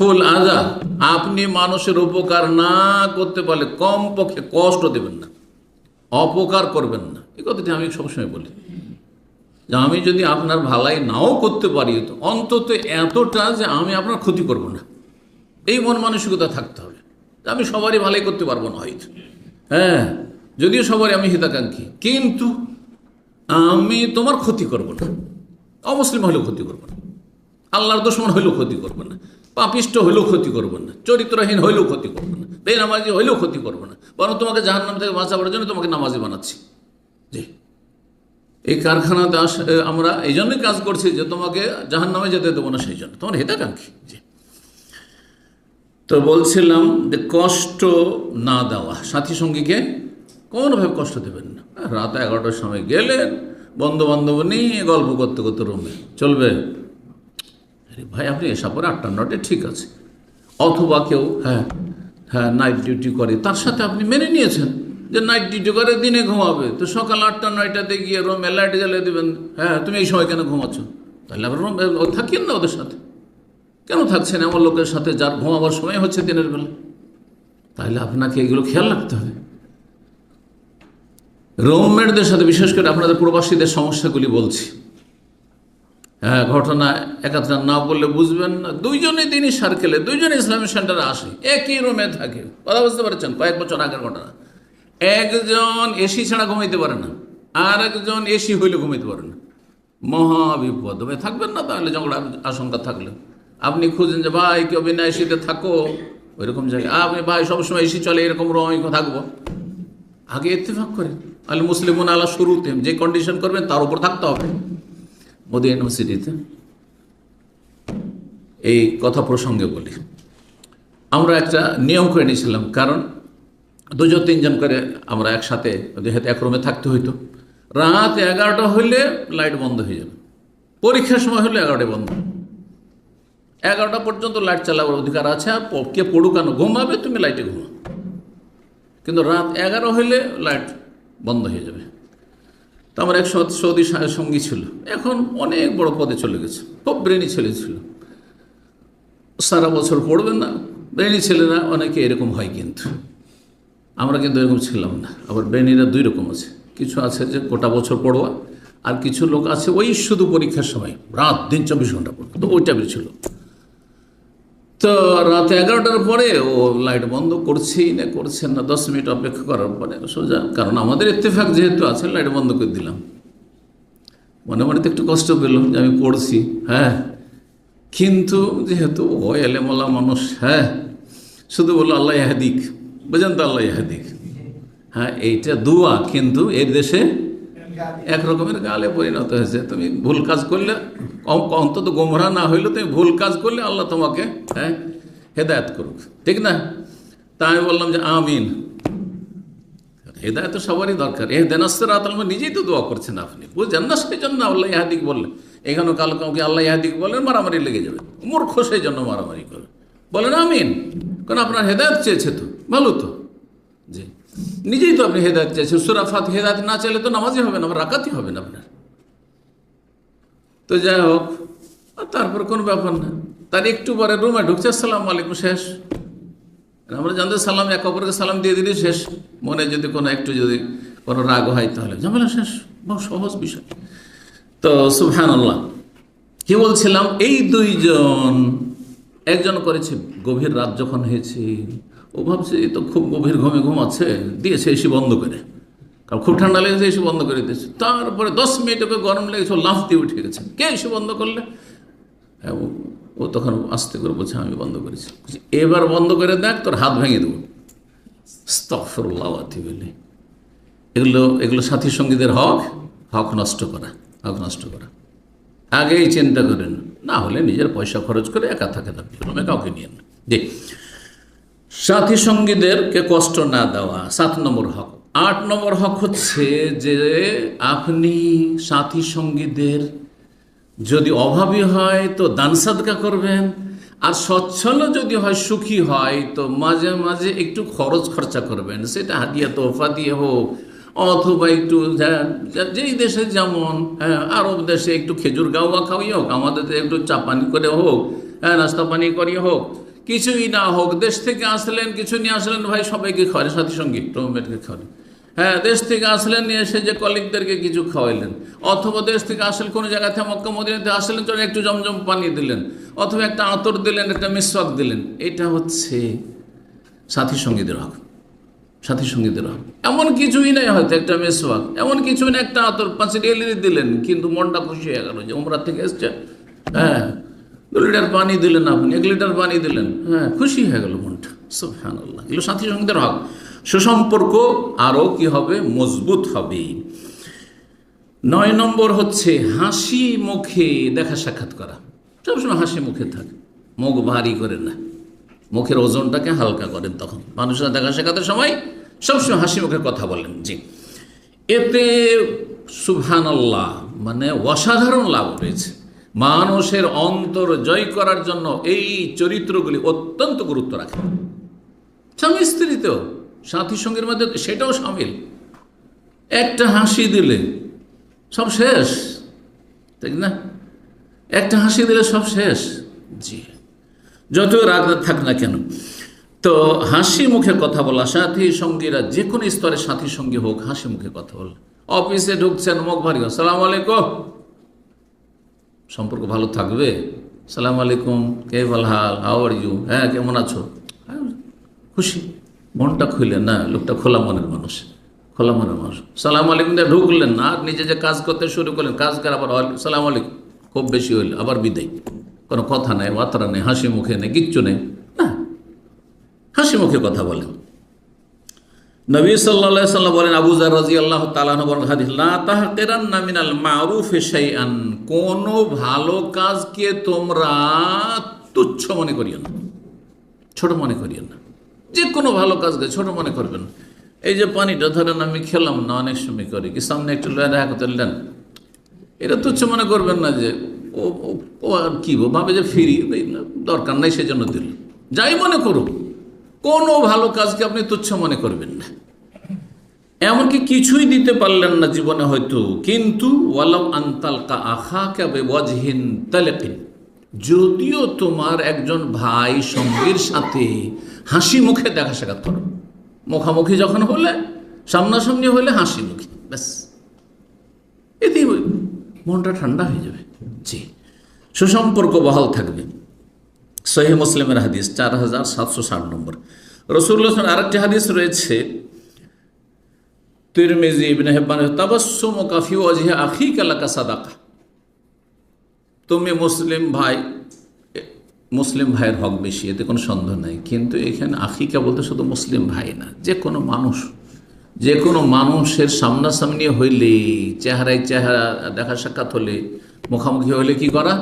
ফুল আজা আপনি মানুষের উপকার না করতে পারলে কম পক্ষে কষ্ট দেবেন না, অপকার করবেন না। এই কথাটি আমি সবসময় বলি। যে আমি যদি আপনার ভালাই নাও করতে পারি, তো অন্তত এতটা যে আমি আপনার ক্ষতি করব না। এই মন মানসিকতা থাকতে হবে। আমি সবারই ভালাই করতে পারব না হয়তো। হ্যাঁ যদিও সবারই আমি হিতাকাঙ্ক্ষী, কিন্তু আমি তোমার ক্ষতি করব না। অমুসলিম হলেও ক্ষতি করব না। আল্লাহর দুশ্মন হইলেও ক্ষতি করব না। পাপিষ্ট হইলেও ক্ষতি করব না, চরিত্রহীন হইলেও ক্ষতি করব না, বেনামাজি হইলেও ক্ষতি করব না, বরং তোমাকে জাহান্নাম থেকে বাঁচাবার জন্য তোমাকে নামাজি বানাচ্ছি। জি। এই কারখানাতে আস আমরা এই জন্যই কাজ করছি যে তোমাকে জাহান নামে যেতে দেবো না সেই জন্য। তোমার হিতাকাঙ্ক্ষী? জি। তো বলছিলাম যে কষ্ট না দেওয়া, সাথী সঙ্গীকে কোনোভাবে কষ্ট দেবেন না। রাত এগারোটার সময় গেলেন বন্ধু বান্ধব নিয়ে গল্প করতে করতে রুমে। চলবে? ভাই, আপনি এসা পরে আটটা নটে ঠিক আছে। অথবা কেউ হ্যাঁ হ্যাঁ নাইট ডিউটি করে, তার সাথে আপনি মেনে নিয়েছেন যে নাইট ডিউটি করে দিনে ঘুমাবে। তো সকাল আটটা নয়টাতে গিয়ে রুমে লাইট জ্বালিয়ে দেবেন। হ্যাঁ তুমি এই সময় কেন ঘুমাচ্ছ? তাহলে আবার রুম থাকিয়েন না ওদের সাথে। কেন থাকছেন এমন লোকের সাথে যার ঘুমাবার সময় হচ্ছে দিনের বেলা? তাহলে আপনাকে এগুলো খেয়াল রাখতে হবে। রুমমেটদের সাথে বিশেষ করে আপনাদের প্রবাসীদের সমস্যাগুলি বলছি। ঘটনা একাত্রা না বললে বুঝবেন না। দুইজনে তিনি সার্কেলে দুইজনে ইসলামিক সেন্টারে আসে, একই রুমে থাকে। কথা বুঝতে পারছেন? কয়েক বছর আগের ঘটনা। একজন এসি ছাড়া ঘুমাইতে পারে না আর একজন এসি হইলে ঘুমাইতে পারে না। মহা বিপদ ভাই থাকবেন না তাহলে ঝগড়ার আশঙ্কা থাকলে। আপনি খুঁজেন যে, ভাই কেউ বিনা এসিতে থাকো? ওইরকম জায়গায়। আপনি ভাই, সবসময় এসি চলে, এরকম আমি থাকব। আগে ইত্তেফাক করেন। আল মুসলিমুন আলা শুরুতে যে কন্ডিশন করবেন, তার উপর থাকতে হবে। মোদি ইউনিভার্সিটিতে। এই কথা প্রসঙ্গে বলি। আমরা একটা নিয়ম করে নিয়েছিলাম, কারণ দুজন তিনজন করে আমরা একসাথে যেহেতু এক রুমে থাকতে হইতো, রাত এগারোটা হইলে লাইট বন্ধ হয়ে যাবে। পরীক্ষার সময় হলে এগারোটায় বন্ধ। এগারোটা পর্যন্ত লাইট চালাবার অধিকার আছে, আর কে পড়ুক কেন ঘুমাবে, তুমি লাইটে ঘুমা কিন্তু রাত এগারো হইলে লাইট বন্ধ হয়ে যাবে। আমার এক সৌদি সঙ্গী ছিল। এখন অনেক বড় পদে চলে গেছে। খুব ব্রেনি ছেলে ছিল। সারা বছর পড়বেন না। ব্রেনি ছেলেরা অনেকে এরকম হয় কিন্তু। আমরা কিন্তু এরকম ছিলাম না। আবার ব্রেনিরা দুই রকম আছে। কিছু আছে যে গোটা বছর পড়োয়া, আর কিছু লোক আছে ওই শুধু পরীক্ষার সময়, রাত দিন চব্বিশ ঘণ্টা পড়বে তো ওই টাইপের ছিল। তো রাত এগারোটার পরে ও লাইট বন্ধ করছেই না, করছেন না। দশ মিনিট অপেক্ষা করার পরে সোজা, কারণ আমাদের ইত্তেফাক যেহেতু আছে, লাইট বন্ধ করে দিলাম। মনে মনে তো একটু কষ্ট পেলাম যে আমি পড়ছি হ্যাঁ। কিন্তু যেহেতু ও এলেমলা মানুষ হ্যাঁ শুধু বলল আল্লাহ ইহাদিক, বুঝেন তো আল্লাহ ইহাদিক। হ্যাঁ এইটা দুয়া, কিন্তু এর দেশে এক রকমের গালে পরিণত হয়েছে। তুমি ভুল কাজ করলে অন্তত গোমরা না হইলে তুমি ভুল কাজ করলে আল্লাহ তোমাকে হ্যাঁ হেদায়ত করুক। ঠিক না? তা আমি বললাম যে আমিন। হেদায়ত সবারই দরকার। এ দেনাস্তের আতলমা নিজেই তো দোয়া করছেন আপনি। বুঝছেন না সেই জন্য আল্লাহ ইহাদিক বললেন এখানেও কাল কাউকে আল্লাহ ইহাদিক বললেন, মারামারি লেগে যাবে। মূর্খ সেই জন্য মারামারি করে। বলেন আমিন। কারণ আপনার হেদায়ত চেয়েছে তো। ভালো তো। জি। নিজেই তো আপনি হেদায়ত চাইছেন। সুরাফাত হেদায়ত না চাইলে তো নামাজই হবে না রাকাতই হবে না আপনার। তো যাই হোক তারপর কোনো ব্যাপার না। তার একটু পরে রুমে ঢুকছে, আসসালাম আলাইকুম, শেষ। আমরা জানতে সালাম, এক অপরকে সালাম দিয়ে দিলি শেষ। মনে যদি কোনো একটু যদি কোনো রাগ হয় তাহলে। ঝামেলা শেষ বহু সহজ বিষয়। তো সুফহান আল্লাহ কি বলছিলাম? এই দুইজন, একজন করেছে গভীর রাত যখন হয়েছে ও ভাবছে এই তো খুব গভীর ঘুমে ঘুমাচ্ছে দিয়েছে এসি বন্ধ করে। কারণ খুব ঠান্ডা লেগেছে এসি বন্ধ করে দিয়েছে। তারপরে দশ মিনিট ওকে গরম লেগেছে লাফ দিয়ে উঠে গেছে। কে এসি বন্ধ করলে? হ্যাঁ, ও- তখন আস্তে করে বলছে আমি বন্ধ করেছি। এবার বন্ধ করে দেখ তোর হাত ভেঙে দেবো। স্তফরুল্লাহ বলে এগুলো এগুলো সাথী সঙ্গীদের হক হক নষ্ট করা হক নষ্ট করা। আগেই চিন্তা করেন না হলে নিজের পয়সা খরচ করে একা থাকে রুমে কাউকে নিয়ে না। জি। সাথী সঙ্গীদেরকে কষ্ট না দেওয়া, সাত নম্বর হক। আট নম্বর হক হচ্ছে যে আপনি সাথী সঙ্গীদের যদি অভাবী হয় তো দান সাদকা করবেন, আর সচ্ছল যদি হয়, সুখী হয় তো মাঝে মাঝে একটু খরচ খরচা করবেন। সেটা হাতিয়া তোফা দিয়ে হোক, অথবা একটু যেই দেশে যেমন হ্যাঁ আরব দেশে একটু খেজুর গাওয়া খাওয়াই হোক, আমাদের একটু চা পানি করে হোক হ্যাঁ নাস্তা পানি করিয়ে হোক কিছুই না হোক, দেশ থেকে আসলেন, কিছু নিয়ে আসলেন, ভাই সবাইকে খাওয়ালেন সাথী সঙ্গী রুমমেটকে খাওয়ালেন হ্যাঁ দেশ থেকে আসলেন, নিয়ে এসে যে কলিগদেরকে কিছু খাওয়াইলেন, অথবা দেশ থেকে আসলেন, কোনো জায়গা থেকে মক্কা, মদিনাতে আসলেন তো একটু জমজম পানি দিলেন, অথবা একটা আতর দিলেন, একটা মিসওয়াক দিলেন, এটা হচ্ছে সাথী সঙ্গীদের হক, সাথী সঙ্গীদের হক। এমন কিছুই নাই হয়তো একটা মেসওয়াক এমন কিছুই না একটা আতর পাঁচে এলিয়ে দিলেন, কিন্তু মনটা খুশি হয়ে গেল যে উমরা থেকে এসছে। হ্যাঁ দু লিটার পানি দিলেন আপনি, এক লিটার পানি দিলেন। হ্যাঁ খুশি হয়ে গেল মনটা। সুফহান আল্লাহ এগুলো সাথী সঙ্গীদের হক। সুসম্পর্ক আরও কি হবে? মজবুত হবে। নয় নম্বর হচ্ছে হাসি মুখে দেখা সাক্ষাৎ করা। সবসময় হাসি মুখে থাকে। মুখ ভারী করে না। মুখের ওজনটাকে হালকা করেন তখন। মানুষের দেখা সাক্ষাতের সময় সবসময় হাসি মুখে কথা বলেন। জি। এতে সুবহান আল্লাহ মানে অসাধারণ লাভ রয়েছে মানুষের অন্তর জয় করার জন্য এই চরিত্রগুলি অত্যন্ত গুরুত্ব রাখে। স্বামী স্ত্রীতেও, সাথী সঙ্গীর মধ্যে সেটাও সামিল। একটা হাসি দিলে সব শেষ, ঠিক না? একটা হাসি দিলে সব শেষ। জি, যত রাগ থাক না কেন। তো হাসি মুখে কথা বলা, সাথী সঙ্গীরা যে কোনো স্তরে সাথী সঙ্গী হোক, হাসি মুখে কথা বল। অফিসে ঢুকছেন, মুখ ভারী। সালাম আলাইকুম। সম্পর্ক ভালো থাকবে? সালাম আলাইকুম কে ভালো হাল? হাওয়ার ইউ হ্যাঁ কেমন আছো? হ্যাঁ, খুশি। মনটা খুলে না লোকটা খোলা মনের মানুষ খোলা মনের মানুষ। সালাম আলাইকুম দিয়ে ঢুকলেন না আর নিজে যে কাজ করতে শুরু করলেন কাজ করে আবার সালাম আলাইকুম খুব বেশি হইল আবার বিদায়। কোনো কথা নেই বার্তা নেই হাসি মুখে নেই কিচ্ছু নেই। না হাসি মুখে কথা বলেন। নবী সাল্লাহ সাল্লাম বলেন, আবু জার রাজি আল্লাহ তালাহ বলেন হাদিস, লা তাহকিরান্না মিনাল মারুফ শাইআন, কোন ভালো কাজকে তোমরা তুচ্ছ মনে করিও না। ছোট মনে করিও না। যে কোনো ভালো কাজকে ছোট মনে করবেন। এই যে পানিটা, ধরেন আমি খেলাম না, অনেক সময় করি, কি সামনে একটু দেখা করতে নেন এটা তুচ্ছ মনে করবেন না যে, ও আর কি ভাবে যে ফিরি দরকার নাই সেজন্য দিল। যাই মনে করুক। কোনো ভালো কাজকে আপনি তুচ্ছ মনে করবেন না। এমনকি কিছুই দিতে পারলেন না জীবনে হয়তো। কিন্তু ওয়ালাম আন্তালকা আখা কাবে তালেকিন। যদিও তোমার একজন ভাই সঙ্গীর সাথে হাসি মুখে দেখা সাক্ষাৎ করো। মুখামুখি যখন হলে, সামনাসামনি হলে হাসি মুখে, ব্যাস। এতেই মনটা ঠান্ডা হয়ে যাবে। জি, সুসম্পর্ক বহাল থাকবে। সহি মুসলিমের হাদিস, চার হাজার সাতশো ষাট নম্বর। রসুল্লাহ আরেকটি হাদিস রয়েছে, তিরমিজি ইবনে হেব্বান তাবাসসুম কাফি ওয়াজহি আখিকা লাকা সাদাকা। তুমি মুসলিম ভাই, মুসলিম ভাইয়ের হক বেশি, এতে কোনো সন্দেহ নাই। কিন্তু এখানে আখিকা বলতে শুধু মুসলিম ভাই না, যে কোনো মানুষ, যে কোনো মানুষের সামনাসামনি হইলে চেহারায় চেহারা দেখা সাক্ষাৎ হলে, মুখামুখি হইলে কি করা?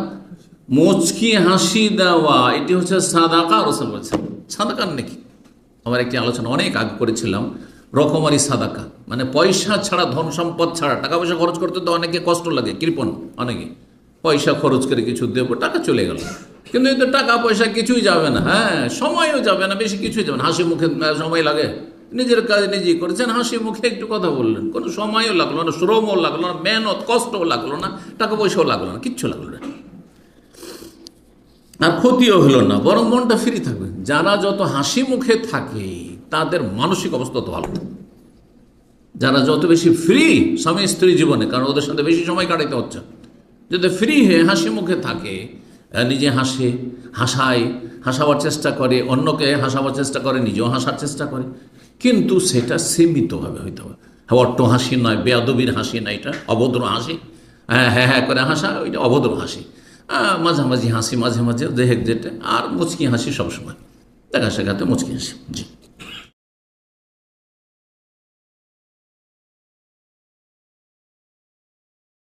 মুচকি হাসি দেওয়া, এটি হচ্ছে সাদাকা রসুল বলছেন সাদাকার নাকি আমার একটি আলোচনা অনেক আগে করেছিলাম, রকমারি সাদাকা। মানে পয়সা ছাড়া, ধন সম্পদ ছাড়া টাকা পয়সা খরচ করতে তো অনেকে কষ্ট লাগে, কৃপণ অনেকে। পয়সা খরচ করে কিছু দেবো, টাকা চলে গেল। কিন্তু এই তো টাকা পয়সা কিছুই যাবে না হ্যাঁ সময়ও যাবে না, বেশি কিছুই যাবে না। হাসি মুখে সময় লাগে। নিজের কাজ নিজেই করেছেন, হাসি মুখে একটু কথা বললেন। কোনো সময়ও লাগল না, শ্রমও লাগল না, মেহনত, কষ্টও লাগল না টাকা পয়সাও লাগল না, কিচ্ছু লাগল না। আর ক্ষতিও হলো না, বরং মনটা ফ্রি থাকবে। যারা যত হাসি মুখে থাকে, তাদের মানসিক অবস্থা তত ভালো। যারা যত বেশি ফ্রি স্বামী স্ত্রী জীবনে, কারণ ওদের সাথে বেশি সময় কাটাইতে হচ্ছে। যদি ফ্রি হয়ে হাসি মুখে থাকে নিজে হাসে, হাসায়, হাসাবার চেষ্টা করে, অন্যকে হাসাবার চেষ্টা করে, নিজেও হাসার চেষ্টা করে। কিন্তু সেটা সীমিতভাবে হইতে হবে। হ্যাঁ অট্ট হাসি নয়, বেয়াদবির হাসি না এটা অভদ্র হাসি। হ্যাঁ হ্যাঁ হ্যাঁ করে হাসা, ওইটা অভদ্র হাসি। মাঝামাঝি হাসি, মাঝে মাঝে দেহেক দেটে আর মুচকি হাসি সবসময়। দেখা সাক্ষাতে মুচকি হাসি, জি।